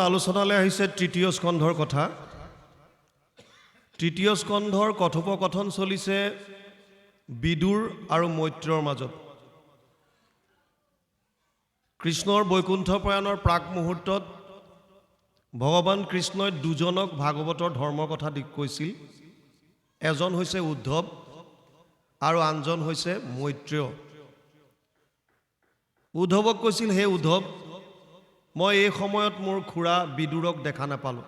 আলোচনালৈ আহিছে তৃতীয় স্কন্ধৰ কথা। তৃতীয় স্কন্ধৰ কথোপকথন চলিছে বিদুৰ আৰু মৈত্ৰৰ মাজত। কৃষ্ণৰ বৈকুণ্ঠ প্ৰয়াণৰ প্ৰাক মুহূৰ্তত ভগৱান কৃষ্ণই দুজনক ভাগৱতৰ ধৰ্মৰ কথা দি কৈছিল। এজন হৈছে উদ্ধৱ আৰু আনজন হৈছে মৈত্ৰেয়। উদ্ধৱক কৈছিল, হে উদ্ধৱ মই এই সময়ত মোৰ খুৰা বিদুৰক দেখা নাপালোঁ।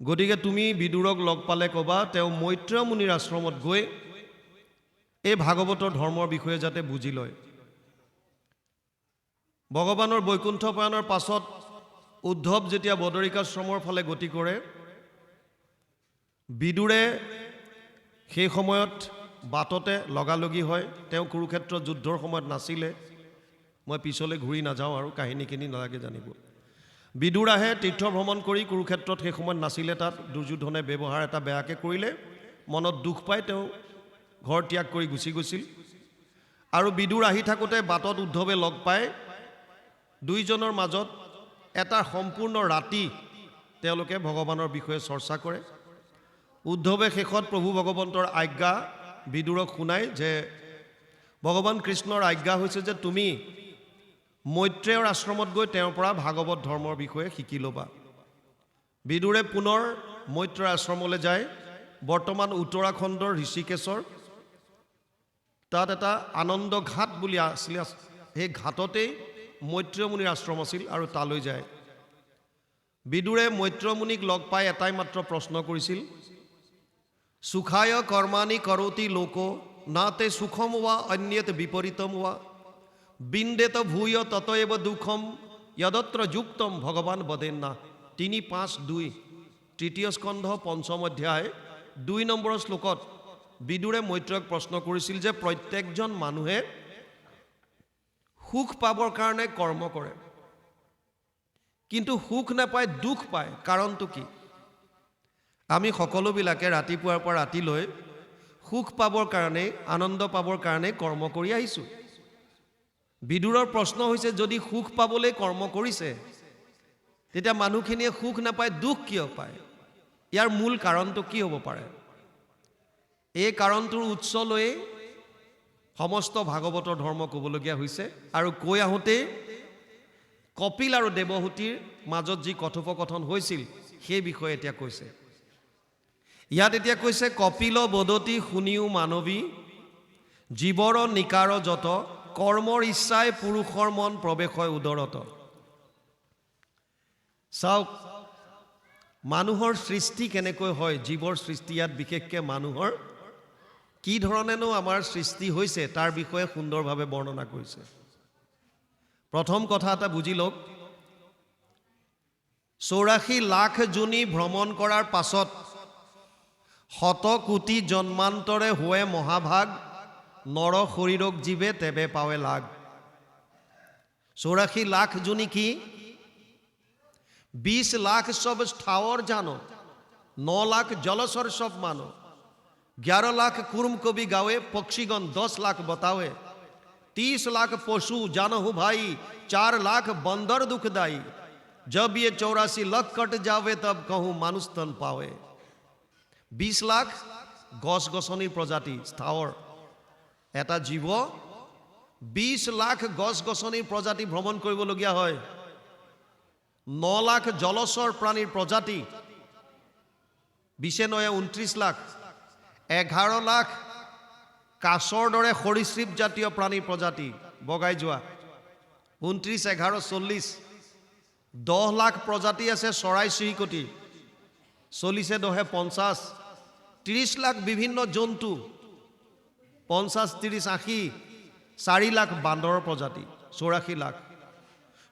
গতিকে তুমি বিদুৰক লগ পালে ক'বা, তেওঁ মৈত্ৰেয় মুনিৰ আশ্ৰমত গৈ এই ভাগৱতৰ ধৰ্মৰ বিষয়ে যাতে বুজি লয়। ভগৱানৰ বৈকুণ্ঠ প্ৰয়াণৰ পাছত উদ্ধৱ যেতিয়া বদৰিকাশ্ৰমৰ ফালে গতি কৰে, বিদুৰে সেই সময়ত বাটতে লগালগি হয়। তেওঁ কুৰুক্ষেত্ৰ যুদ্ধৰ সময়ত নাছিলে। মই পিছলৈ ঘূৰি নাযাওঁ আৰু কাহিনীখিনি নালাগে জানিব। বিদুৰ আহে তীৰ্থ ভ্ৰমণ কৰি কুৰুক্ষেত্ৰত সেই সময়ত নাছিলে তাত, দুৰ্যোধনে ব্যৱহাৰ এটা বেয়াকৈ কৰিলে, মনত দুখ পাই তেওঁ ঘৰ ত্যাগ কৰি গুচি গৈছিল। আৰু বিদুৰ আহি থাকোঁতে বাটত উদ্ধৱে লগ পায় দুইজনৰ মাজত এটা সম্পূৰ্ণ ৰাতি তেওঁলোকে ভগৱানৰ বিষয়ে চৰ্চা কৰে। উদ্ধৱে শেষত প্ৰভু ভগৱন্তৰ আজ্ঞা বিদুৰক শুনাই যে, ভগৱান কৃষ্ণৰ আজ্ঞা হৈছে যে তুমি মৈত্ৰেয়ৰ আশ্ৰমত গৈ তেওঁৰ পৰা ভাগৱত ধৰ্মৰ বিষয়ে শিকি ল'বা। বিদুৰে পুনৰ মৈত্ৰেয় আশ্ৰমলৈ যায়। বৰ্তমান উত্তৰাখণ্ডৰ ঋষিকেশৰ। তাত এটা আনন্দ ঘাট বুলি আছিলে। সেই ঘাটতেই মৈত্ৰেয় মুনিৰ আশ্ৰম আছিল আৰু তালৈ যায়। বিদুৰে মৈত্ৰেয় লগ পাই এটাই মাত্ৰ প্ৰশ্ন কৰিছিল, সুখায় কৰ্মাণি কৰতি লোক, নাতে সুখম ৱা অন্যত বিপৰীতম ৱা বিন্দেত ভূয় ততএব দুখম যদত্ৰ যুক্তম ভগৱান বদেন্না তিনি পাঁচ দুই। তৃতীয় স্কন্ধ, পঞ্চম অধ্যায়, দুই নম্বৰৰ শ্লোকত বিদুৰে মৈত্ৰক প্ৰশ্ন কৰিছিল যে প্ৰত্যেকজন মানুহে সুখ পাবৰ কাৰণে কৰ্ম কৰে। কিন্তু সুখ নাপায়, দুখ পায়। কাৰণটো কি? আমি সকলোবিলাকে ৰাতিপুৱাৰ পৰা ৰাতিলৈ সুখ পাবৰ কাৰণে, আনন্দ পাবৰ কাৰণে কৰ্ম কৰি আহিছোঁ। বিদুৰৰ প্ৰশ্ন হৈছে, যদি সুখ পাবলৈ কৰ্ম কৰিছে, তেতিয়া মানুহখিনিয়ে সুখ নাপায়, দুখ কিয় পায়? ইয়াৰ মূল কাৰণটো কি হ'ব পাৰে? এই কাৰণটোৰ উৎস সমস্ত ভাগৱতৰ ধৰ্ম ক'বলগীয়া হৈছে। আৰু কৈ আহোঁতেই কপিল আৰু দেৱহূতিৰ মাজত যি কথোপকথন হৈছিল, সেই বিষয়ে এতিয়া কৈছে। ইয়াত এতিয়া কৈছে, কপিল বদতি শুনিও মানৱী, জীৱৰ নিকাৰ যত কৰ্মৰ ইচ্ছাই পুৰুষৰ মন প্ৰৱেশ হয় উদৰত। চাওক, মানুহৰ সৃষ্টি কেনেকৈ হয়, জীৱৰ সৃষ্টি ইয়াত বিশেষকৈ মানুহৰ কি ধৰণেনো আমাৰ সৃষ্টি হৈছে, তাৰ বিষয়ে সুন্দৰভাৱে বৰ্ণনা কৰিছে। প্ৰথম কথা এটা বুজি লওক। চৌৰাশী লাখ জুনি ভ্ৰমণ কৰাৰ পাছত শত কোটি জন্মান্তৰে হোৱে মহাভাগ নৰ শৰীৰক জীৱে তেবে পাৱে লাগ চৌৰাশী লাখ জুনি কি বিশ লাখ সব স্থাৱৰ জানো ন লাখ জলচৰ সব মানো ग्यारह लाख कुर्म को भी गावे पक्षीगण दस लाख बतावे तीस लाख पशु जानहु भाई चार लाख बंदर दुखदाई जब ये चौरासी लाख कट जावे तब कहूँ मानुष तन पावे বিশ লাখ গছ গছনিৰ প্ৰজাতি স্থাৱৰ এটা জীৱ, বিশ লাখ গছ গছনিৰ প্ৰজাতি ভ্ৰমণ কৰিবলগীয়া হয়। ন লাখ জলচৰ প্ৰাণীৰ প্ৰজাতি, বিছে নয়ে ঊনত্ৰিছ লাখ। এঘাৰ লাখ কাছৰ দৰে সৰীসৃপ জাতীয় প্ৰাণী প্ৰজাতি, বগাই যোৱা। ঊনত্ৰিছ এঘাৰ চল্লিছ দহ লাখ প্ৰজাতি আছে চৰাই চিৰিকটি, চল্লিছে দহে পঞ্চাছ। ত্ৰিছ লাখ বিভিন্ন জন্তু পঞ্চাছ ত্ৰিছ আশী, চাৰি লাখ বান্দৰৰ প্ৰজাতি, চৌৰাশী লাখ।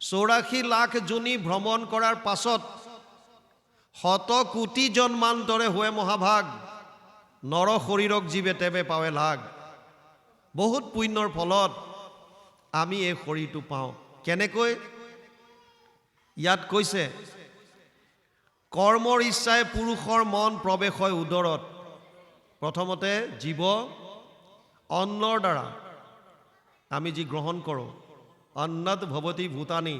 চৌৰাশী লাখ জনী ভ্ৰমণ কৰাৰ পাছত শত কোটি জন্মান্তৰে হোৱে মহাভাগ, নৰ শৰীৰক জীৱে তেবে পাৱে লাগ। বহুত পুণ্যৰ ফলত আমি এই শৰীৰটো পাওঁ। কেনেকৈ? ইয়াত কৈছে, কৰ্মৰ ইচ্ছাই পুৰুষৰ মন প্ৰৱেশ হয় উদৰত। প্ৰথমতে জীৱ অন্নৰ দ্বাৰা আমি যি গ্ৰহণ কৰোঁ অন্নত ভৱতী ভূটানী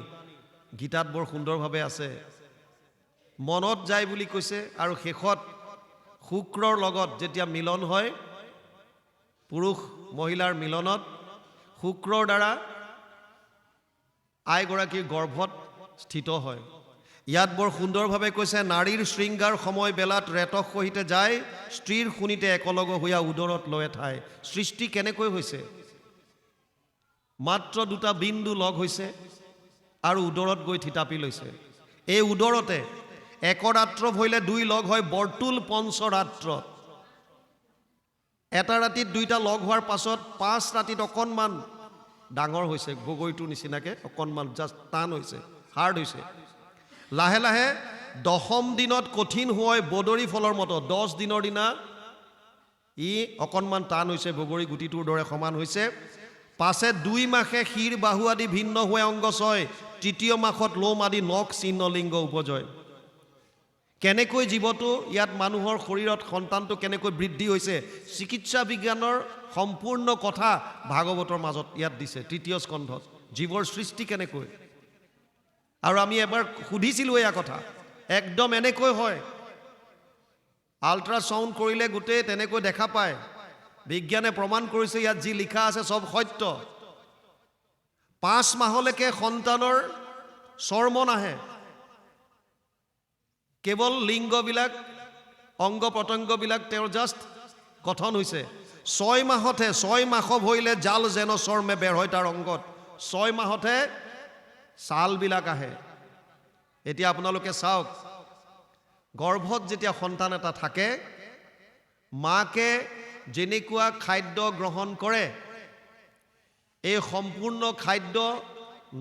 গীতাত বৰ সুন্দৰভাৱে আছে, মনত যায় বুলি কৈছে আৰু শেষত শুক্ৰৰ লগত যেতিয়া মিলন হয়, পুৰুষ মহিলাৰ মিলনত শুক্ৰৰ দ্বাৰা আইগৰাকীৰ গৰ্ভত স্থিত হয়। ইয়াত বৰ সুন্দৰভাৱে কৈছে, নাৰীৰ শৃংগাৰ সময় বেলাত ৰেতক সহিতে যায়, স্ত্ৰীৰ শুনিতে একেলগ হৈয়া উদৰত লয় ঠাই সৃষ্টি কেনেকৈ হৈছে? মাত্ৰ দুটা বিন্দু লগ হৈছে আৰু উদৰত গৈ থিতাপি লৈছে। এই উদৰতে একৰাত্ৰ ভৰিলে দুই লগ হয় বৰ্তুল পঞ্চৰাত্ৰত এটা ৰাতিত দুইটা লগ হোৱাৰ পাছত পাঁচ ৰাতিত অকণমান ডাঙৰ হৈছে বগৰীটোৰ নিচিনাকৈ অকণমান জাষ্ট টান হৈছে, হাৰ্ড হৈছে। লাহে লাহে দশম দিনত কঠিন হোৱাই বদৰী ফলৰ মতো দহ দিনৰ দিনা ই অকণমান টান হৈছে, বগৰী গুটিটোৰ দৰে সমান হৈছে। পাছে দুই মাসে শিৰ বাহু আদি ভিন্ন হোৱা অংগ ছয়। তৃতীয় মাসত লোম আদি নখ, চিহ্ন, লিংগ উপজয়। কেনেকৈ জীৱটো, ইয়াত মানুহৰ শৰীৰত সন্তানটো কেনেকৈ বৃদ্ধি হৈছে, চিকিৎসা বিজ্ঞানৰ সম্পূৰ্ণ কথা ভাগৱতৰ মাজত ইয়াত দিছে, তৃতীয় স্কন্ধত। জীৱৰ সৃষ্টি কেনেকৈ? আৰু আমি এবাৰ সুধিছিলোঁ এয়া কথা। একদম এনেকৈ হয়। আল্ট্ৰাচাউণ্ড কৰিলে গোটেই তেনেকৈ দেখা পায়। বিজ্ঞানে প্ৰমাণ কৰিছে, ইয়াত যি লিখা আছে চব সত্য। পাঁচ মাহলৈকে সন্তানৰ চৰ্ম নাহে কেৱল লিংগবিলাক অংগ প্ৰত্যংগবিলাক তেওঁৰ জাষ্ট গঠন হৈছে। ছয় মাহতহে, ছয় মাস ভৰিলে জাল যেন চৰ্মে বেৰ হয় তাৰ অংগত। ছয় মাহতহে ছালবিলাক আহে। এতিয়া আপোনালোকে চাওক, গৰ্ভত যেতিয়া সন্তান এটা থাকে, মাকে যেনেকুৱা খাদ্য গ্ৰহণ কৰে, এই সম্পূৰ্ণ খাদ্য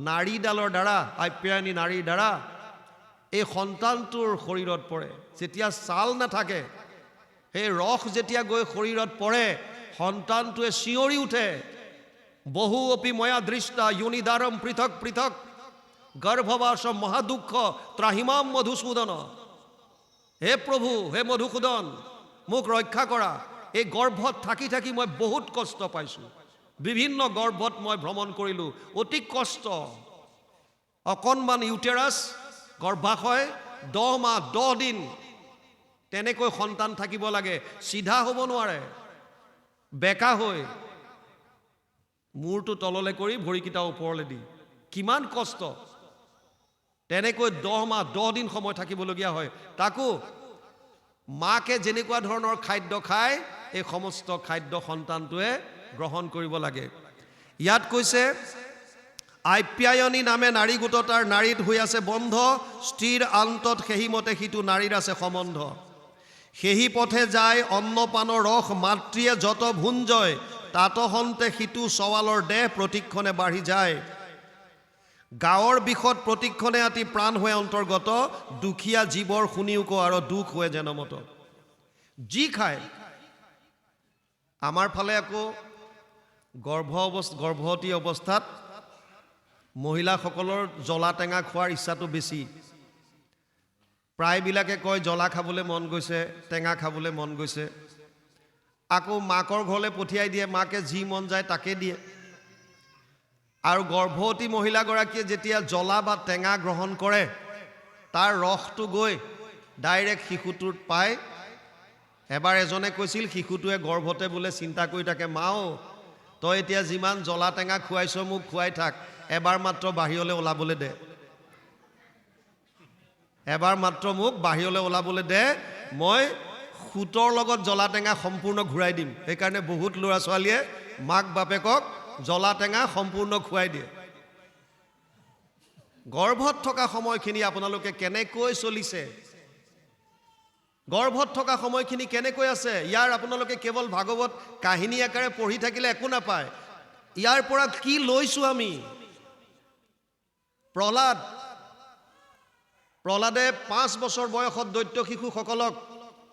নাড়ীডালৰ দ্বাৰা, আপ্যায়নী নাড়ীৰ দ্বাৰা, এই সন্তানটোৰ শৰীৰত পৰে। যেতিয়া ছাল নাথাকে, সেই ৰস যেতিয়া গৈ শৰীৰত পৰে, সন্তানটোৱে চিঞৰি উঠে। বহু অপি ময়া দৃষ্টা, ইউনিদাৰম পৃথক পৃথক। গৰ্ভবাস মহাদুঃখ ত্ৰাহিমাম মধুসূদন। হে প্ৰভু হে মধুসূদন, মোক ৰক্ষা কৰা। এই গৰ্ভত থাকি থাকি মই বহুত কষ্ট পাইছোঁ। বিভিন্ন গৰ্ভত মই ভ্ৰমণ কৰিলোঁ, অতি কষ্ট। অকণমান ইউটেৰাছ, গৰ্ভাশয়, দহ মাহ, দহ দিন। তেনেকৈ সন্তান থাকিব লাগে, চিধা হ'ব নোৱাৰে। বেকা হৈ মূৰটো তললৈ কৰি ভৰিকেইটা ওপৰলৈ দি কিমান কষ্ট! তেনেকৈ দহ মাহ, দহ দিন সময় থাকিবলগীয়া হয়। তাকো মাকে যেনেকুৱা ধৰণৰ খাদ্য খায়, এই সমস্ত খাদ্য সন্তানটোৱে গ্ৰহণ কৰিব লাগে। ইয়াত কৈছে, আপ্যায়নী নামে নাৰী গোট তাৰ নাৰীত হৈ আছে বন্ধ স্ত্ৰীৰ আন্তত সেহিমতে সিটো নাৰীৰ আছে সম্বন্ধ। সেহি পথে যায় অন্নপানৰ ৰস মাতৃয়ে যত ভুঞ্জয় তাতহন্তে সিটো চৱালৰ দেহ প্ৰতিক্ষণে বাঢ়ি যায়। গাঁৱৰ বিষত প্ৰতিক্ষণে আতি প্ৰাণ হৈ অন্তৰ্গত দুখীয়া জীৱৰ শুনিও ক আৰু দুখ হৈ জনমত যি খায় আমাৰ ফালে আকৌ গৰ্ভ অৱস্থা গৰ্ভৱতী অৱস্থাত মহিলাসকলৰ জ্বলা টেঙা খোৱাৰ ইচ্ছাটো বেছি। প্ৰায়বিলাকে কয় জ্বলা খাবলৈ মন গৈছে টেঙা খাবলৈ মন গৈছে। আকৌ মাকৰ ঘৰলৈ পঠিয়াই দিয়ে মাকে যি মন যায় তাকে দিয়ে। আৰু গৰ্ভৱতী মহিলাগৰাকীয়ে যেতিয়া জ্বলা বা টেঙা গ্ৰহণ কৰে, তাৰ ৰসটো গৈ ডাইৰেক্ট শিশুটোত পায় এবাৰ এজনে কৈছিল, শিশুটোৱে গৰ্ভতে বোলে চিন্তা কৰি থাকে। মাও, তই এতিয়া যিমান জ্বলা টেঙা খুৱাইছ মোক খুৱাই থাক। এবাৰ মাত্ৰ বাহিৰলৈ ওলাবলৈ দে। এবাৰ মাত্ৰ মোক বাহিৰলৈ ওলাবলৈ দে। মই সুতৰ লগত জ্বলা টেঙা সম্পূৰ্ণ ঘূৰাই দিম। সেইকাৰণে বহুত ল'ৰা ছোৱালীয়ে মাক বাপেকক জ্বলা টেঙা সম্পূৰ্ণ খুৱাই দিয়ে। গৰ্ভত থকা সময়খিনি আপোনালোকে কেনেকৈ চলিছে? গৰ্ভত থকা সময়খিনি কেনেকৈ আছে? ইয়াৰ আপোনালোকে কেৱল ভাগৱত কাহিনী আকাৰে পঢ়ি থাকিলে একো নাপায়। ইয়াৰ পৰা কি লৈছোঁ আমি? প্ৰহ্লাদ। প্ৰহ্লাদে পাঁচ বছৰ বয়সত দৈত্য শিশুসকলক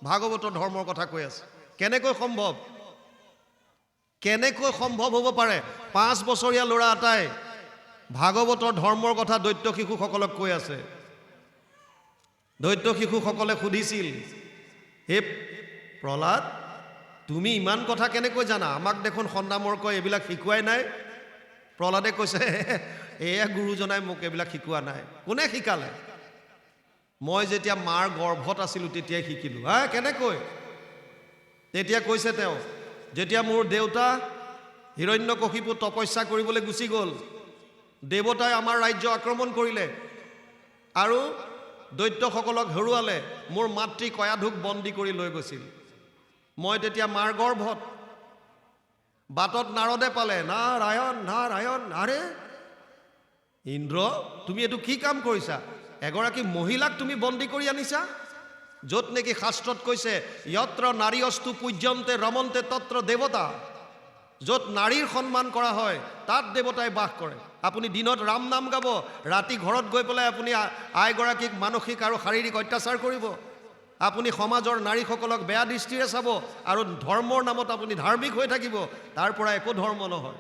ভাগৱতৰ ধৰ্মৰ কথা কৈ আছে। কেনেকৈ সম্ভৱ? কেনেকৈ সম্ভৱ হ'ব পাৰে? পাঁচ বছৰীয়া ল'ৰা এটাই ভাগৱতৰ ধৰ্মৰ কথা দৈত্য শিশুসকলক কৈ আছে। দৈত্য শিশুসকলে সুধিছিল, হে প্ৰহ্লাদ, তুমি ইমান কথা কেনেকৈ জানা? আমাক দেখোন সন্দামৰ কয় এইবিলাক শিকোৱাই নাই। প্ৰহ্লাদে কৈছে এয়া গুৰুজনাই মোক এইবিলাক শিকোৱা নাই। কোনে শিকালে? মই যেতিয়া মাৰ গৰ্ভত আছিলোঁ, তেতিয়াই শিকিলোঁ। হা কেনেকৈ? তেতিয়া কৈছে তেওঁ যেতিয়া মোৰ দেউতা হিৰণ্যকশিপু তপস্যা কৰিবলৈ গুচি গ'ল, দেৱতাই আমাৰ ৰাজ্য আক্ৰমণ কৰিলে আৰু দৈত্যসকলক হেৰুৱালে, মোৰ মাতৃ কয়াধুক বন্দী কৰি লৈ গৈছিল। মই তেতিয়া মাৰ গৰ্ভত বাটত নাৰদে পালে, নাৰায়ণ নাৰায়ণ, আৰে, ইন্দ্ৰ, তুমি এইটো কি কাম কৰিছা? এগৰাকী মহিলাক তুমি বন্দী কৰি আনিছা? য'ত নেকি শাস্ত্ৰত কৈছে যত্ৰ নাৰী অস্তু পূজ্যন্তে ৰমন্তে তত্ৰ দেৱতা। য'ত নাৰীৰ সন্মান কৰা হয়, তাত দেৱতাই বাস কৰে। আপুনি দিনত ৰাম নাম গাব, ৰাতি ঘৰত গৈ পেলাই আপুনি আইগৰাকীক মানসিক আৰু শাৰীৰিক অত্যাচাৰ কৰিব। আপুনি সমাজৰ নাৰীসকলক বেয়া দৃষ্টিৰে চাব আৰু ধৰ্মৰ নামত আপুনি ধাৰ্মিক হৈ থাকিব, তাৰ একো ধৰ্ম নহয়।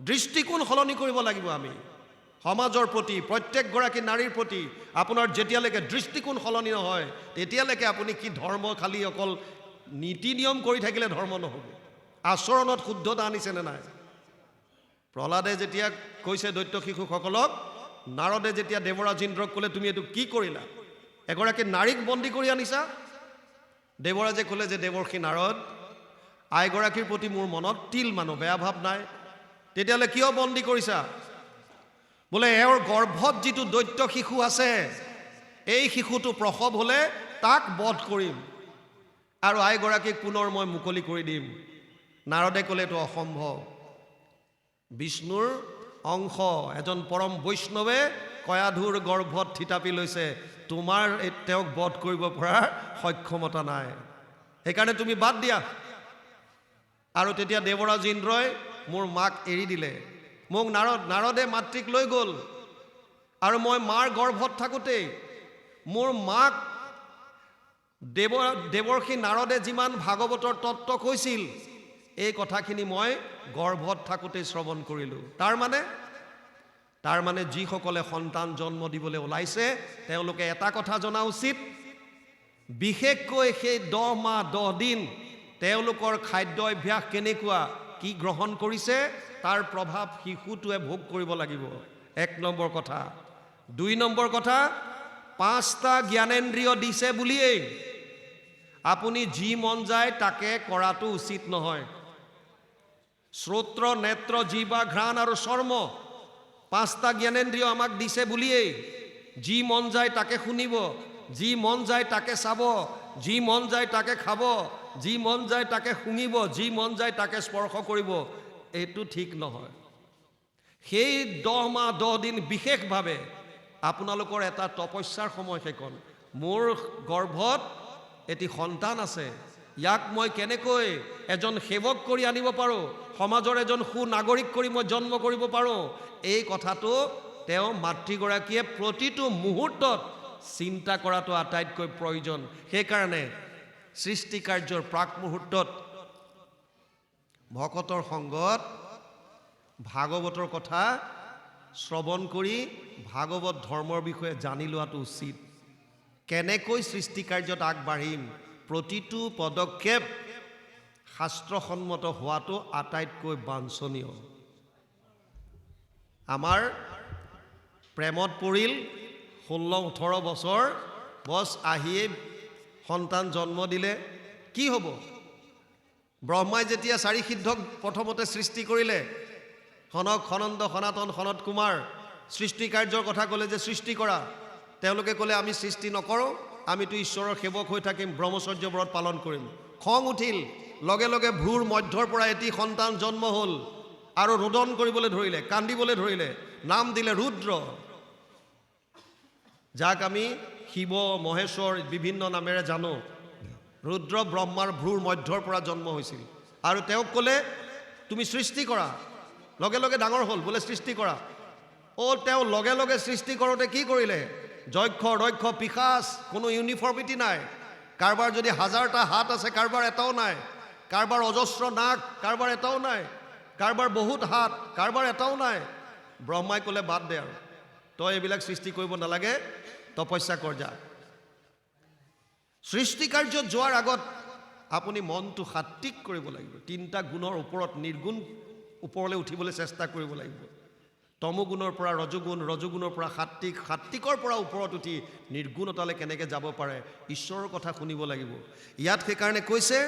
দৃষ্টিকোণ সলনি কৰিব লাগিব আমি। সমাজৰ প্ৰতি, প্ৰত্যেকগৰাকী নাৰীৰ প্ৰতি আপোনাৰ যেতিয়ালৈকে দৃষ্টিকোণ সলনি নহয়, তেতিয়ালৈকে আপুনি কি ধৰ্ম খালী অকল নীতি নিয়ম কৰি থাকিলে ধৰ্ম নহ'ব? আচৰণত শুদ্ধতা আনিছেনে নাই? প্ৰহ্লাদে যেতিয়া কৈছে দৈত্য শিশুসকলক, নাৰদে যেতিয়া দেৱৰাজ ইন্দ্ৰক ক'লে, তুমি এইটো কি কৰিলা? এগৰাকী নাৰীক বন্দী কৰি আনিছা? দেৱৰাজে ক'লে যে, দেৱৰ্ষি নাৰদ, আইগৰাকীৰ প্ৰতি মোৰ মনত তিল মানুহ বেয়া ভাৱ নাই। তেতিয়াহ'লে কিয় বন্দী কৰিছা? বোলে, এওঁৰ গৰ্ভত যিটো দৈত্য শিশু আছে, এই শিশুটো প্ৰসৱ হ'লে তাক বধ কৰিম আৰু আইগৰাকীক পুনৰ মই মুকলি কৰি দিম। নাৰদে ক'লে, এইটো অসম্ভৱ। বিষ্ণুৰ অংশ, এজন পৰম বৈষ্ণৱে কয়াধুৰ গৰ্ভত থিতাপি লৈছে। তোমাৰ তেওঁক বধ কৰিব পৰা সক্ষমতা নাই। সেইকাৰণে তুমি বাদ দিয়া। আৰু তেতিয়া দেৱৰাজ ইন্দ্ৰই মোৰ মাক এৰি দিলে। মোক নাৰদ নাৰদে মাতৃক লৈ গ'ল। আৰু মই মাৰ গৰ্ভত থাকোঁতেই মোৰ মাক দেৱ দেৱৰ্ষি নাৰদে যিমান ভাগৱতৰ তত্ত্ব কৈছিল এই কথাখিনি মই গৰ্ভত থাকোঁতেই শ্ৰৱণ কৰিলোঁ। তাৰ মানে? তাৰ মানে যিসকলে সন্তান জন্ম দিবলৈ ওলাইছে তেওঁলোকে এটা কথা জনা উচিত। বিশেষকৈ সেই দহ মাহ দহ দিন তেওঁলোকৰ খাদ্য অভ্যাস কেনেকুৱা? কি গ্ৰহণ কৰিছে, তাৰ প্ৰভাৱ শিশুটোৱে ভোগ কৰিব লাগিব। এক নম্বৰ কথা। দুই নম্বৰ কথা, পাঁচটা জ্ঞানেন্দ্ৰিয় দিছে বুলিয়েই। আপুনি যি মন যায়, তাকে কৰাটো উচিত নহয়। শ্ৰোত্ৰ, নেত্ৰ জিবা ঘ্ৰাণ আৰু চৰ্ম, পাঁচটা জ্ঞানেন্দ্ৰিয় আমাক দিছে বুলিয়েই। যি মন যায়, তাকে শুনিব। যি মন যায়, তাকে চাব। যি মন যায়, তাকে খাব। যি মন যায় তাকে শুঙিব, যি মন যায় তাকে স্পৰ্শ কৰিব, এইটো ঠিক নহয়। সেই দহ মাহ, দহ দিন বিশেষভাৱে আপোনালোকৰ এটা তপস্যাৰ সময় সেইকণ মোৰ গৰ্ভত এটি সন্তান আছে। ইয়াক মই কেনেকৈ এজন সেৱক কৰি আনিব পাৰোঁ, সমাজৰ এজন সুনাগৰিক কৰি মই জন্ম কৰিব পাৰোঁ, এই কথাটো তেওঁ মাতৃগৰাকীয়ে প্ৰতিটো মুহূৰ্তত চিন্তা কৰাটো আটাইতকৈ প্ৰয়োজন। সেইকাৰণে সৃষ্টি কাৰ্যৰ প্ৰাক মুহূৰ্তত ভকতৰ সংগত ভাগৱতৰ কথা শ্ৰৱণ কৰি ভাগৱত ধৰ্মৰ বিষয়ে জানি লোৱাটো উচিত। কেনেকৈ সৃষ্টি কাৰ্যত আগবাঢ়িম, প্ৰতিটো পদক্ষেপ শাস্ত্ৰসন্মত হোৱাটো আটাইতকৈ বাঞ্ছনীয়। আমাৰ প্ৰেমত পৰিল ষোল্ল ওঠৰ বছৰ বছ আহিয়েই সন্তান জন্ম দিলে কি হ'ব? ব্ৰহ্মাই যেতিয়া চাৰি সিদ্ধক প্ৰথমতে সৃষ্টি কৰিলে সনক সনন্দ সনাতন, সনত কুমাৰ, সৃষ্টি কাৰ্যৰ কথা ক'লে যে সৃষ্টি কৰা, তেওঁলোকে ক'লে, আমি সৃষ্টি নকৰোঁ, আমিতো ঈশ্বৰৰ সেৱক হৈ থাকিম ব্ৰহ্মচৰ্য ব্ৰত পালন কৰিম। খং উঠিল। লগে লগে ভ্ৰূৰ মধ্যৰ পৰা এটি সন্তান জন্ম হ'ল আৰু ৰোদন কৰিবলৈ ধৰিলে, কান্দিবলৈ ধৰিলে। নাম দিলে ৰুদ্ৰ। যাক আমি শিৱ মহেশ্বৰ বিভিন্ন নামেৰে জানো। ৰুদ্ৰ, ব্ৰহ্মাৰ ভ্ৰূৰ মধ্যৰ পৰা জন্ম হৈছিল। আৰু তেওঁক ক'লে, তুমি সৃষ্টি কৰা। লগে লগে ডাঙৰ হ'ল, বোলে সৃষ্টি কৰা। অ' তেওঁ লগে লগে সৃষ্টি কৰোঁতে কি কৰিলে? যক্ষ ৰক্ষ পিশাচ, কোনো ইউনিফৰ্মিটি নাই। কাৰোবাৰ যদি হাজাৰটা হাত আছে, কাৰোবাৰ এটাও নাই। কাৰোবাৰ অজস্ৰ নাক, কাৰোবাৰ এটাও নাই। কাৰোবাৰ বহুত হাত, কাৰোবাৰ এটাও নাই। ব্ৰহ্মাই ক'লে, বাদ দে আৰু। তই এইবিলাক সৃষ্টি কৰিব নালাগে। তপস্যা কৰ যা। সৃষ্টি কাৰ্যত যোৱাৰ আগত আপুনি মনটো সাত্বিক কৰিব লাগিব। তিনিটা গুণৰ ওপৰত নিৰ্গুণ ওপৰলৈ উঠিবলৈ চেষ্টা কৰিব লাগিব। তমগুণৰ পৰা ৰজগুণ, ৰজগুণৰ পৰা সাত্বিক, সাত্বিকৰ পৰা ওপৰত উঠি নিৰ্গুণতালৈ কেনেকৈ যাব পাৰে ঈশ্বৰৰ কথা শুনিব লাগিব। ইয়াত সেইকাৰণে কৈছে,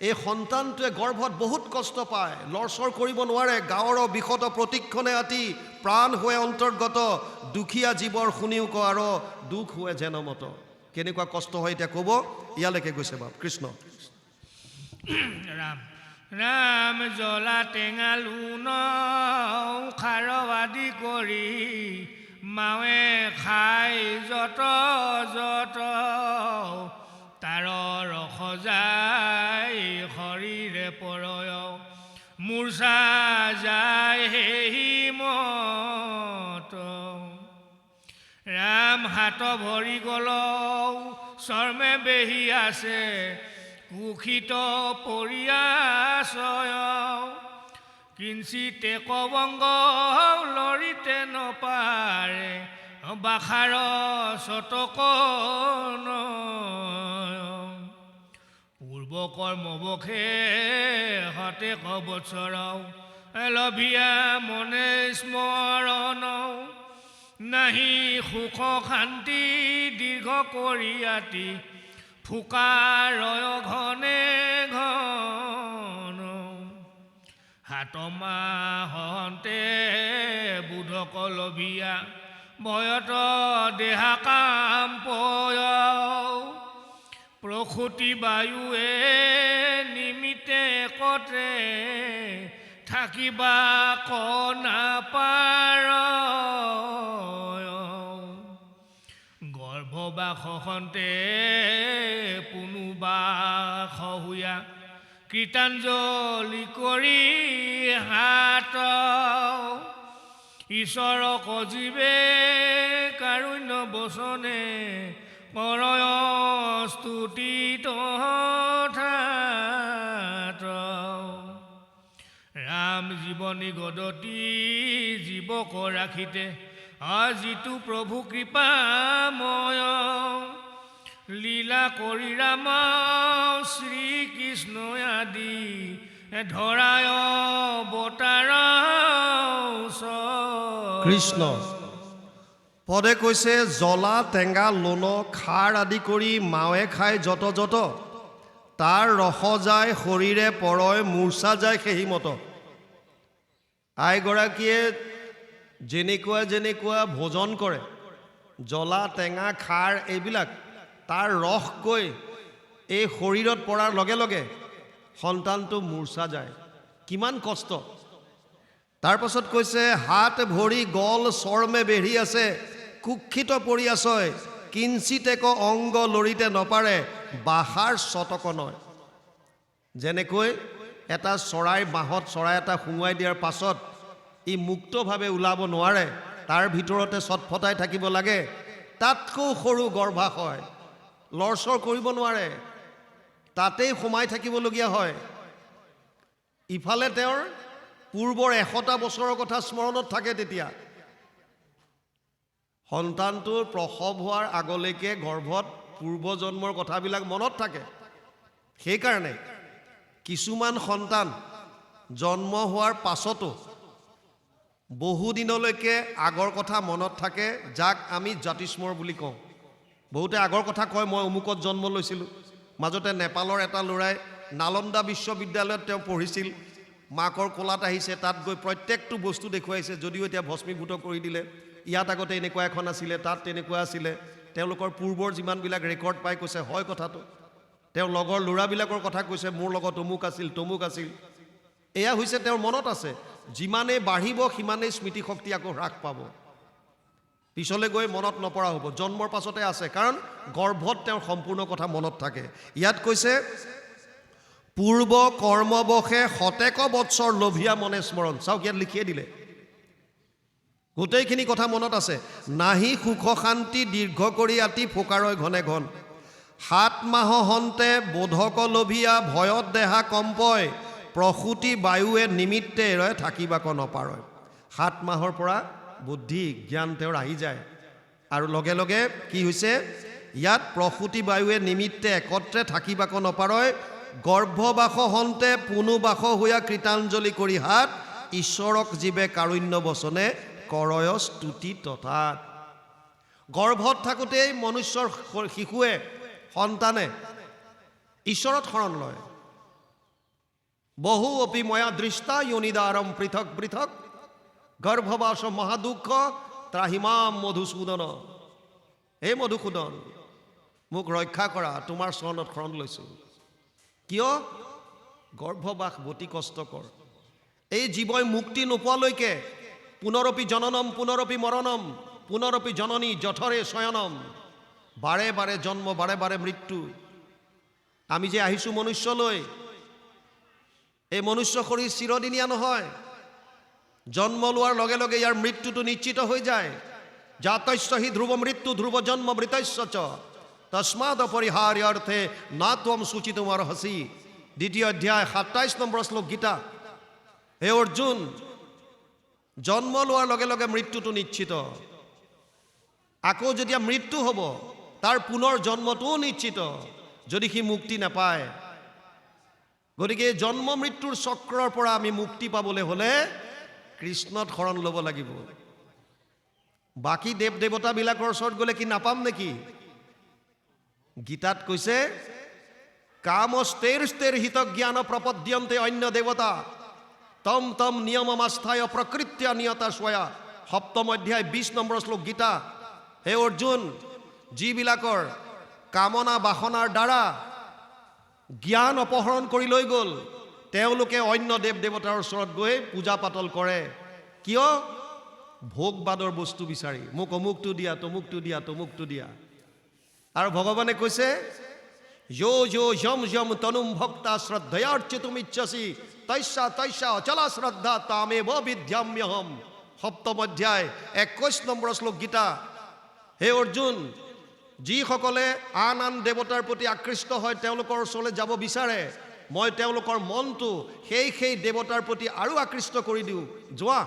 এই সন্তানটোৱে গৰ্ভত বহুত কষ্ট পায়, লৰচৰ কৰিব নোৱাৰে, গাঁৱৰ বিষত প্ৰতিক্ষণে আতি প্ৰাণ হৈ অন্তৰ্গত, দুখীয়া জীৱৰ শুনিও ক আৰু দুখ হোৱে যেনমত কেনেকুৱা কষ্ট হয় এতিয়া ক'ব? ইয়ালৈকে গৈছে বাপ, কৃষ্ণ। ৰাম ৰাম জ্বলা টেঙা লুন খাৰ আদি কৰি মাৱে খাই যত যত। তাৰ ৰস যায় শৰীৰে পৰয়। মূৰ্ছা যায় সেই হাত ভৰি গলৌ চৰ্মে বেহি আছে কুশিত পৰিয়াচয় কিঞ্চিতে কবংগ লৰিতে নপাৰে, বাখাৰ চতক পূৰ্ব কৰ্মবশে হতে কবছৰও লভিয়া মনে স্মৰণ নাহি সুখ শান্তি দীৰ্ঘ কৰি আতি ফুকাৰয় ঘনে ঘন। হাতমাহন্তে বুধক লভিয়া ভয়ত দেহা কাম পয় প্ৰসূতি বায়ুৱে নিমিতে কতে থাকিবা কনা পাৰ। গৰ্ভবাসন্তে পুনুবা সহুয়া কীৰ্তাঞ্জলি কৰি হাত। ঈশ্বৰক জীৱে কাৰুণ্য বচনে কৰয় স্তুতি তথাত জীৱনী গদতি জীৱক ৰাখিতে। আজিতো প্ৰভু কৃপাময়। লীলা কৰি ৰাম শ্ৰীকৃষ্ণ আদি। ধৰায় বতাৰ কৃষ্ণ, পদে কৈছে, জ্বলা, টেঙা লোণ খাৰ আদি কৰি মাৱে খাই যত যত। তাৰ ৰস যায়, শৰীৰে পৰয় মূৰ্ছা যায় সেহিমত আইগৰাকীয়ে যেনেকুৱা যেনেকুৱা ভোজন কৰে, জ্বলা, টেঙা, খাৰ, এইবিলাক তাৰ ৰস গৈ এই শৰীৰত পৰাৰ লগে লগে সন্তানটো মূৰ্ছা যায়। কিমান কষ্ট। তাৰ পাছত কৈছে, হাত ভৰি গল চৰ্মে বেঢ়ি আছে, কুক্ষিত পৰি আছয় কিঞ্চিতেক অংগ লৰিতে নপাৰে, বাহাৰ চতক নয়। যেনেকৈ এটা চৰাই বাঁহত চৰাই এটা সুমুৱাই দিয়াৰ পাছত ই মুক্তভাৱে ওলাব নোৱাৰে। তাৰ ভিতৰতে চটফটাই থাকিব লাগে। তাতকৈ সৰু গৰ্ভাশয়। লৰচৰ কৰিব নোৱাৰে। তাতেই সোমাই থাকিবলগীয়া হয়। ইফালে তেওঁৰ পূৰ্বৰ এশটা বছৰৰ কথা স্মৰণত থাকে তেতিয়া। সন্তানটোৰ প্ৰসৱ হোৱাৰ আগলৈকে গৰ্ভত পূৰ্বজন্মৰ কথাবিলাক মনত থাকে। সেইকাৰণে কিছুমান সন্তান জন্ম হোৱাৰ পাছতো বহুদিনলৈকে আগৰ কথা মনত থাকে, যাক আমি জাতিস্মৰ বুলি কওঁ। বহুতে আগৰ কথা কয়, মই অমুকত জন্ম লৈছিলোঁ। মাজতে নেপালৰ এটা ল'ৰাই নালন্দা বিশ্ববিদ্যালয়ত তেওঁ পঢ়িছিল। মাকৰ কোলাত আহিছে, তাত গৈ প্ৰত্যেকটো বস্তু দেখুৱাইছে, যদিও এতিয়া ভস্মীভূত কৰি দিলে। ইয়াত আগতে এনেকুৱা এখন আছিলে, তাত তেনেকুৱা আছিলে। তেওঁলোকৰ পূৰ্বৰ যিমানবিলাক ৰেকৰ্ড পাই কৈছে, হয় কথাটো। তেওঁৰ লগৰ ল'ৰাবিলাকৰ কথা কৈছে, মোৰ লগত অমুক আছিল, তমুক আছিল। এয়া হৈছে তেওঁৰ মনত আছে, যিমানেই বাঢ়িব, সিমানেই স্মৃতিশক্তি আকৌ হ্ৰাস পাব। পিছলৈ গৈ মনত নপৰা হ'ব, জন্মৰ পাছতে আছে, কাৰণ গৰ্ভত তেওঁৰ সম্পূৰ্ণ কথা মনত থাকে। ইয়াত কৈছে, পূৰ্ব কৰ্মবশে শতেক বৎসৰ লোভিয়া মনে স্মৰণ। চাওক, ইয়াত লিখিয়ে দিলে। গোটেইখিনি কথা মনত আছে। নাহি সুখ শান্তি দীৰ্ঘ কৰি আতি ফোকাৰয় ঘনে ঘন। সাত মাহ হন্তে বোধক লোভিয়া ভয়ত দেহা কম্পয় প্ৰসূতি বায়ুৱে নিমিত্তে ৰয় থাকিবাক নপাৰয়। সাত মাহৰ পৰা বুদ্ধি, জ্ঞান তেওঁৰ আহি যায়। আৰু লগে লগে কি হৈছে? ইয়াত প্ৰসূতি বায়ুৱে নিমিত্তে একত্ৰে থাকিবাক নপাৰয়, গৰ্ভবাস হন্তে পুনু বাস হোৱা কৃতাঞ্জলি কৰি হাত, ঈশ্বৰক জীৱে কাৰুণ্য বচনে কৰয় স্তুতি তথা। গৰ্ভত থাকোঁতেই মনুষ্যৰ শিশুৱে সন্তানে, ঈশ্বৰত শৰণ লয়। বহু অপি ময়া দৃষ্টা যোনিদাৰম পৃথক পৃথক, গৰ্ভবাস মহাদুঃখ ত্ৰাহিমাম মধুসূদন। হে মধুসূদন, মোক ৰক্ষা কৰা, তোমাৰ চৰণত শৰণ লৈছোঁ। কিয়? গৰ্ভবাস অতি কষ্টকৰ। এই জীৱই মুক্তি নোপোৱালৈকে পুনৰপি জননম, পুনৰপি মৰণম, পুনৰপি জননী জঠৰে শয়নম। বাৰে বাৰে জন্ম বাৰে বাৰে মৃত্যু। আমি যে আহিছোঁ মনুষ্যলৈ এই মনুষ্য শৰীৰ চিৰদিনীয়া নহয়। জন্ম লোৱাৰ লগে লগে ইয়াৰ মৃত্যুটো নিশ্চিত হৈ যায়। জাতস্য হি ধ্ৰুৱ মৃত্যু, ধ্ৰুৱ জন্ম মৃতস্য চ। তস্মাদ অপৰিহাৰ্য অৰ্থে না ত্বম সূচিত হসি দ্বিতীয় অধ্যায়, সাতাইছ নম্বৰ শ্লোক, গীতা। হে অৰ্জুন, জন্ম লোৱাৰ লগে লগে মৃত্যুটো নিশ্চিত। আকৌ যেতিয়া মৃত্যু হ'ব তাৰ পুনৰ জন্মটোও নিশ্চিত, যদি সি মুক্তি নাপায়। গতিকে জন্ম মৃত্যুৰ চক্ৰৰ পৰা আমি মুক্তি পাবলৈ হ'লে কৃষ্ণত শৰণ ল'ব লাগিব। বাকী দেৱ দেৱতাবিলাকৰ ওচৰত গ'লে কি নাপাম নেকি? গীতাত কৈছে কামস্তেৰ স্থেৰ হিত জ্ঞান প্ৰপদ্যন্তে অন্য দেৱতা, তম তম নিয়মমাস্থায় প্ৰকৃত্য নিয়তা স্বয়া। সপ্তম অধ্যায় বিছ নম্বৰ শ্লোক গীতা। হে অৰ্জুন যিবিলাকৰ কামনা বাসনাৰ দ্বাৰা জ্ঞান অপহৰণ কৰি লৈ গ'ল, তেওঁলোকে অন্য দেৱ দেৱতাৰ ওচৰত গৈ পূজা পাতল কৰে। কিয়? ভোগবাদৰ বস্তু বিচাৰি। মোক অমুকটো দিয়া, তমুকটো দিয়া তমুকটো দিয়া। আৰু ভগৱানে কৈছে, যো যো, যম যম, তনুম ভক্তা শ্ৰদ্ধয়াৰ্চিতুম ইচ্ছসি তৈষা তৈষা অচলা শ্ৰদ্ধা, তামেব বিদ্যাম্যহম সপ্তম অধ্যায় একৈছ নম্বৰ শ্লোক গীতা। হে অৰ্জুন যিসকলে আন আন দেৱতাৰ প্ৰতি আকৃষ্ট হয়, তেওঁলোকৰ ওচৰলৈ যাব বিচাৰে। মই তেওঁলোকৰ মনটো সেই সেই দেৱতাৰ প্ৰতি আৰু আকৃষ্ট কৰি দিওঁ। যোৱা।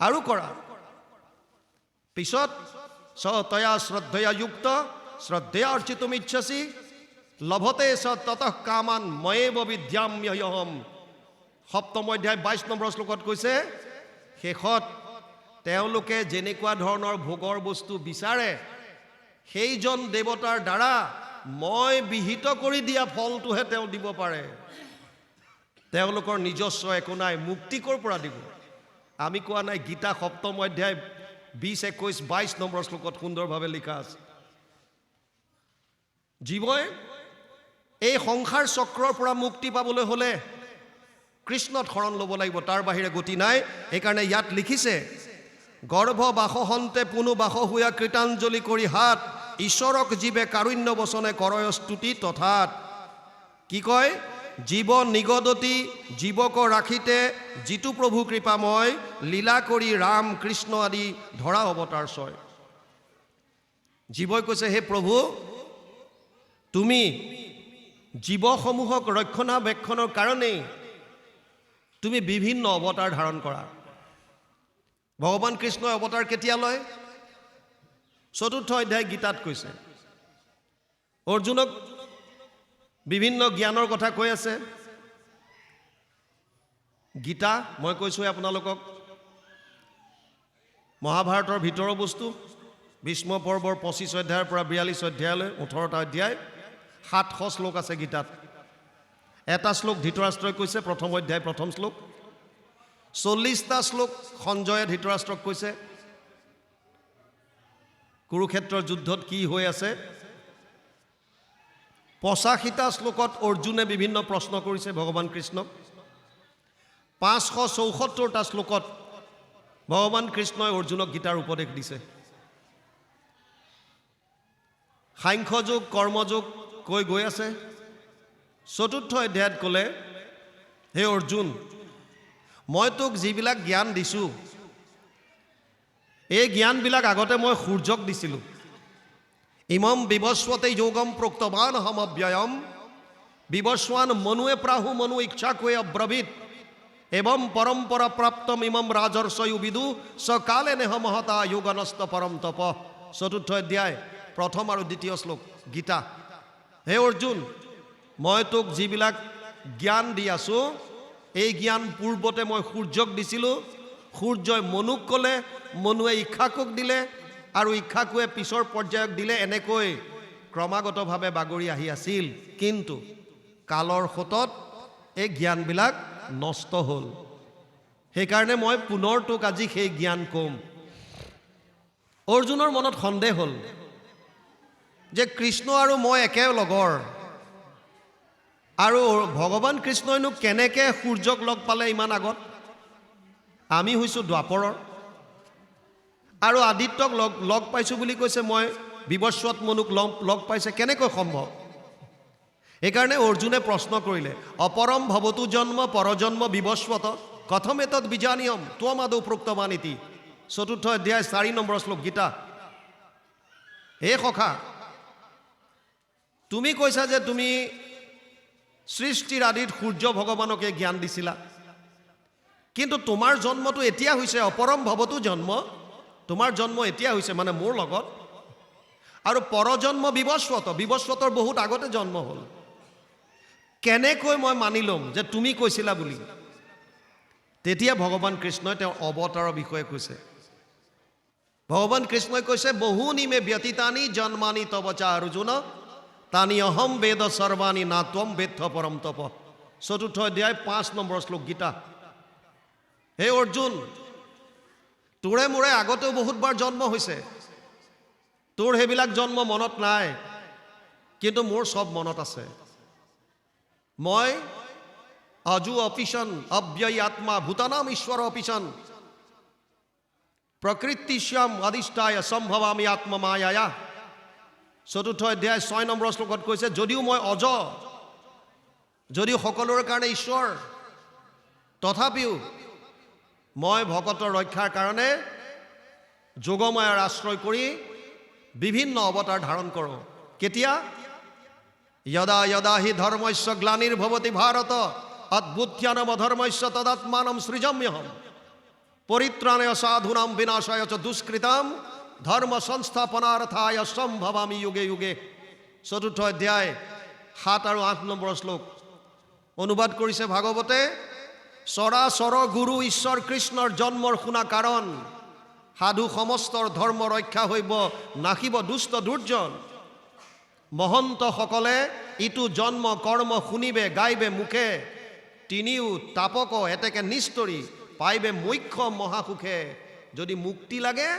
আৰু কৰা। পিছত স তয়া শ্ৰদ্ধয়া যুক্ত, শ্ৰদ্ধয়া অৰ্চিতুম ইচ্ছসি, লভতে স ততঃ কামান ময়েব বিদ্যাম্যহম। সপ্তম অধ্যায় বাইছ নম্বৰ শ্লোকত কৈছে, শেষত তেওঁলোকে যেনেকুৱা ধৰণৰ ভোগৰ বস্তু বিচাৰে সেইজন দেৱতাৰ দ্বাৰা মই বিহিত কৰি দিয়া ফলটোহে তেওঁ দিব পাৰে। তেওঁলোকৰ নিজস্ব একো নাই, মুক্তি ক'ৰ পৰা দিব? আমি কোৱা নাই, গীতা সপ্তম অধ্যায় বিছ একৈছ বাইছ নম্বৰ শ্লোকত সুন্দৰভাৱে লিখা আছে। জীৱই এই সংসাৰ চক্ৰৰ পৰা মুক্তি পাবলৈ হ'লে কৃষ্ণত শৰণ ল'ব লাগিব, তাৰ বাহিৰে গতি নাই। সেইকাৰণে ইয়াত লিখিছে গৰ্ভ বাসহন্তে পুনু বাস হুয়া কৃতাঞ্জলি কৰি হাত ঈশ্বৰক জীৱে কাৰুণ্য বচনে কৰয় স্তুতি তথাত। কি কয়? জীৱ নিগদতি জীৱক ৰাখিতে যিটো প্ৰভু কৃপাময় লীলা কৰি ৰাম কৃষ্ণ আদি ধৰা অৱতাৰ ছয়। জীৱই কৈছে, হে প্ৰভু, তুমি জীৱসমূহক ৰক্ষণাবেক্ষণৰ কাৰণেই তুমি বিভিন্ন অৱতাৰ ধাৰণ কৰা। ভগৱান কৃষ্ণই অৱতাৰ কেতিয়া লয়? চতুৰ্থ অধ্যায় গীতাত কৈছে। অৰ্জুনক বিভিন্ন জ্ঞানৰ কথা কৈ আছে। গীতা, মই কৈছোঁ আপোনালোকক, মহাভাৰতৰ ভিতৰৰ বস্তু, ভীষ্ম পৰ্বৰ পঁচিছ অধ্যায়ৰ পৰা বিয়াল্লিছ অধ্যায়লৈ, ওঠৰটা অধ্যায়, সাতশ শ্লোক আছে গীতাত। এটা শ্লোক ধৃতৰাষ্ট্ৰই কৈছে, প্ৰথম অধ্যায়, প্ৰথম শ্লোক। চল্লিছটা শ্লোক সঞ্জয়ে ধৃতৰাষ্ট্ৰক কৈছে। কুৰুক্ষেত্ৰৰ যুদ্ধত কি হৈ আছে? পঁচাশীটা শ্লোকত অৰ্জুনে বিভিন্ন প্ৰশ্ন কৰিছে ভগৱান কৃষ্ণক। পাঁচশো চৌসত্তৰটা শ্লোকত ভগৱান কৃষ্ণই অৰ্জুনক গীতাৰ উপদেশ দিছে। সাংখ্যযোগ, কৰ্মযোগ কৈ গৈ আছে। চতুৰ্থ অধ্যায়ত ক'লে, হে অৰ্জুন, মই তোক যিবিলাক জ্ঞান দিছোঁ এই জ্ঞানবিলাক আগতে মই সূৰ্যক দিছিলোঁ। ইমম বিবস্বতে যোগম প্ৰোক্তবান হম অব্যয়ম বিবস্বান মনুৱে প্ৰাহু মনু ইচ্ছাকুৱে অব্ৰবীত এবং পৰম্পৰা প্ৰাপ্তম ইমম ৰাজৰ্ষয়ু বিদু। স কালে নেহ মহতা যোগনস্ত পৰম তপ। চতুৰ্থ অধ্যায়, প্ৰথম আৰু দ্বিতীয় শ্লোক, গীতা। হে অৰ্জুন, মই তোক যিবিলাক জ্ঞান দি আছোঁ, এই জ্ঞান পূৰ্বতে মই সূৰ্যক দিছিলোঁ। সূৰ্যই মনুক ক'লে, মনুৱে ইক্ষাকুক দিলে আৰু ইক্ষাকুৱে পিছৰ পৰ্যায়ক দিলে এনেকৈ ক্ৰমাগতভাৱে বাগৰি আহি আছিল। কিন্তু কালৰ সোঁতত এই জ্ঞানবিলাক নষ্ট হ'ল। সেইকাৰণে মই পুনৰ তোক আজি সেই জ্ঞান ক'ম। অৰ্জুনৰ মনত সন্দেহ হ'ল যে কৃষ্ণ আৰু মই একে লগৰ। আৰু ভগৱান কৃষ্ণইনো কেনেকৈ সূৰ্যক লগ পালে ইমান আগত? আমি হৈছোঁ দ্বাপৰৰ। আৰু আদিত্যক লগ লগ পাইছোঁ বুলি কৈছে, মই বিৱস্বত মনুক লগ লগ পাইছে, কেনেকৈ সম্ভৱ? সেইকাৰণে অৰ্জুনে প্ৰশ্ন কৰিলে, অপৰম ভৱতো জন্ম, পৰজন্ম বিৱস্বত কথম এতৎ বিজানিয়ম, ত্বম আদৌ প্ৰোক্তমান ইতি চতুৰ্থ অধ্যায়, চাৰি নম্বৰ শ্লোক, গীতা। হে সখা, তুমি কৈছা যে তুমি সৃষ্টিৰ আদিত সূৰ্য ভগৱানকে জ্ঞান দিছিলা। কিন্তু তোমাৰ জন্মটো এতিয়া হৈছে, অপৰম ভৱতো জন্ম। তোমাৰ জন্ম এতিয়া হৈছে মানে মোৰ লগত। আৰু পৰজন্ম বিৱস্বত বিৱস্বতৰ বহুত আগতে জন্ম হ'ল। কেনেকৈ মই মানি ল'ম যে তুমি কৈছিলা বুলি? তেতিয়া ভগৱান কৃষ্ণই তেওঁৰ অৱতাৰৰ বিষয়ে কৈছে। ভগৱান কৃষ্ণই কৈছে, বহু নিমে ব্যতীতানি জন্মানি তবচা অৰ্জুন তানি অহম বেদ সৰ্বাণী নাত্বম বেদ্ধ পৰম তপ। চতুৰ্থ অধ্যায়, পাঁচ নম্বৰ শ্লোক, গীতা। হে অৰ্জুন তোৰে মোৰে আগতেও বহুতবাৰ জন্ম হৈছে। তোৰ সেইবিলাক জন্ম মনত নাই, কিন্তু মোৰ চব মনত আছে। মই অজু অপিচন, অব্যয়ী আত্মা, ভূতানাম ঈশ্বৰ অপিচন। প্ৰকৃতিশ্যাম অধিষ্ঠায় সম্ভৱামী আত্মমায়া চতুৰ্থ অধ্যায় ছয় নম্বৰ শ্লোকত কৈছে, যদিও মই অজ, যদিও সকলোৰে কাৰণে ঈশ্বৰ, তথাপিও মই ভকতৰ ৰক্ষাৰ কাৰণে যোগমায়াৰ আশ্ৰয় কৰি বিভিন্ন অৱতাৰ ধাৰণ কৰোঁ। কেতিয়া? যদা যদা হি ধৰ্মস্য গ্লানিৰ্ভৱতি ভাৰত অদ্ভুত্যানম অধৰ্মস্য তদাত্মানম সৃজম্যহম। পরিত্রাণায় সাধুনাম বিনাশায় চ দুষ্কৃতাম ধর্ম সংস্থাপনার্থায় সম্ভৱামি যুগে যুগে। চতুৰ্থ অধ্যায়, সাত আৰু আঠ নম্বৰ শ্লোক। অনুবাদ কৰিছে ভাগৱতে। চৰাচৰ গুৰু ঈশ্বৰ কৃষ্ণৰ জন্মৰ শুনা কাৰণ, সাধু সমস্তৰ ধৰ্ম ৰক্ষা হইব নাখিব দুষ্ট দুৰ্জন। মহন্তসকলে ইটো জন্ম কৰ্ম শুনিবে, গাইবে মুখে, তিনিও তাপক এতেকে নিস্তৰি, পাইবে মুখ্য মহাসুখে। যদি মুক্তি লাগে,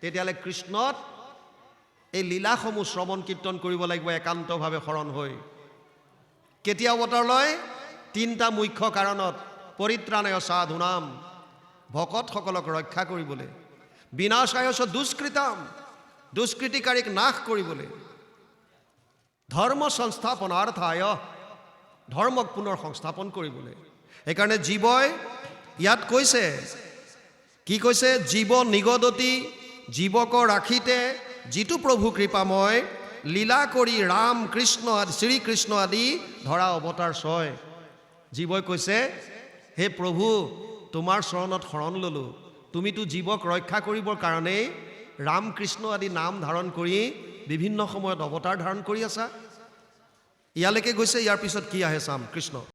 তেতিয়াহ'লে কৃষ্ণত এই লীলাসমূহ শ্ৰৱণ কীৰ্তন কৰিব লাগিব, একান্তভাৱে শৰণ হৈ। কেতিয়া অৱতাৰ লয়? তিনিটা মুখ্য কাৰণত। পৰিত্ৰাণায় সাধুনাম, ভকতসকলক ৰক্ষা কৰিবলৈ, বিনাশায়স দুষ্কৃতাম, দুষ্কৃতিকাৰীক নাশ কৰিবলৈ, ধৰ্ম সংস্থাপনাৰ্থায় ধৰ্মক পুনৰ সংস্থাপন কৰিবলৈ। সেইকাৰণে জীৱই ইয়াত কৈছে, কি কৈছে? জীৱ নিগদতি, জীৱক ৰাখিতে, যিটো প্ৰভু কৃপাময় লীলা কৰি ৰাম কৃষ্ণ আদি শ্ৰীকৃষ্ণ আদি ধৰা অৱতাৰ ছয়। জীৱই কৈছে হে প্ৰভু, তোমাৰ চৰণত শৰণ ল'লোঁ। তুমিতো জীৱক ৰক্ষা কৰিবৰ কাৰণেই ৰাম কৃষ্ণ আদি নাম ধাৰণ কৰি বিভিন্ন সময়ত অৱতাৰ ধাৰণ কৰি আছা। ইয়ালৈকে গৈছে, ইয়াৰ পিছত কি আহে চাম, কৃষ্ণ?